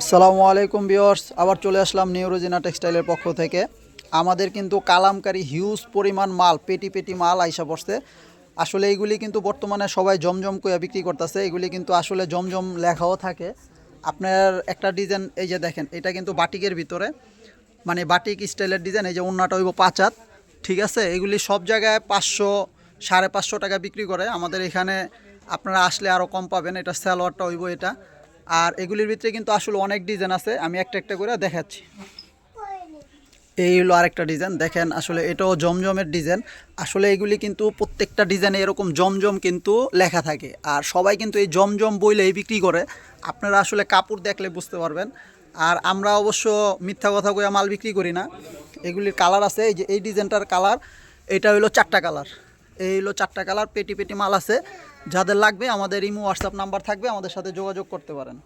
আসসালামু আলাইকুম বিয়র্স আবার চলে আসলাম নিউরোজিনা টেক্সটাইলের পক্ষ থেকে। আমাদের কিন্তু কালামকারী হিউজ পরিমাণ মাল, পেটি পেটি মাল আইসা পড়ছে। আসলে এইগুলি কিন্তু বর্তমানে সবাই জমজম করে বিক্রি করতেছে। এগুলি কিন্তু আসলে জমজম লেখাও থাকে। আপনার একটা ডিজাইন, এই যে দেখেন, এটা কিন্তু বাটিকের ভিতরে। মানে বাটিক স্টাইলের ডিজাইন, এই যে অন্যটা হইব পাঁচাত ঠিক আছে? এগুলি সব জায়গায় পাঁচশো, সাড়ে পাঁচশো টাকা বিক্রি করে। আমাদের এখানে আপনারা আসলে আরও কম পাবেন। এটা স্যালোয়ারটা হইব এটা। আর এগুলির ভিতরে কিন্তু আসলে অনেক ডিজাইন আছে। আমি একটা একটা করে দেখাচ্ছি। এই হলো আরেকটা ডিজাইন দেখেন, আসলে এটাও জমজমের ডিজাইন আসলে এগুলি কিন্তু প্রত্যেকটা ডিজাইনে এরকম জমজম কিন্তু লেখা থাকে। আর সবাই কিন্তু এই জমজম বইলে এই বিক্রি করে। আপনারা আসলে কাপড় দেখলে বুঝতে পারবেন। আর আমরা অবশ্য মিথ্যা কথা কয়ে মাল বিক্রি করি না। এগুলির কালার আছে। এই যে এই ডিজাইনটার কালার, এটা হলো চারটা কালার। এই হলো চারটা কালার। পেটি পেটি মাল আছে। যাদের লাগবে আমাদের ইমো হোয়াটসঅ্যাপ নাম্বার থাকবে আমাদের সাথে যোগাযোগ করতে পারেন।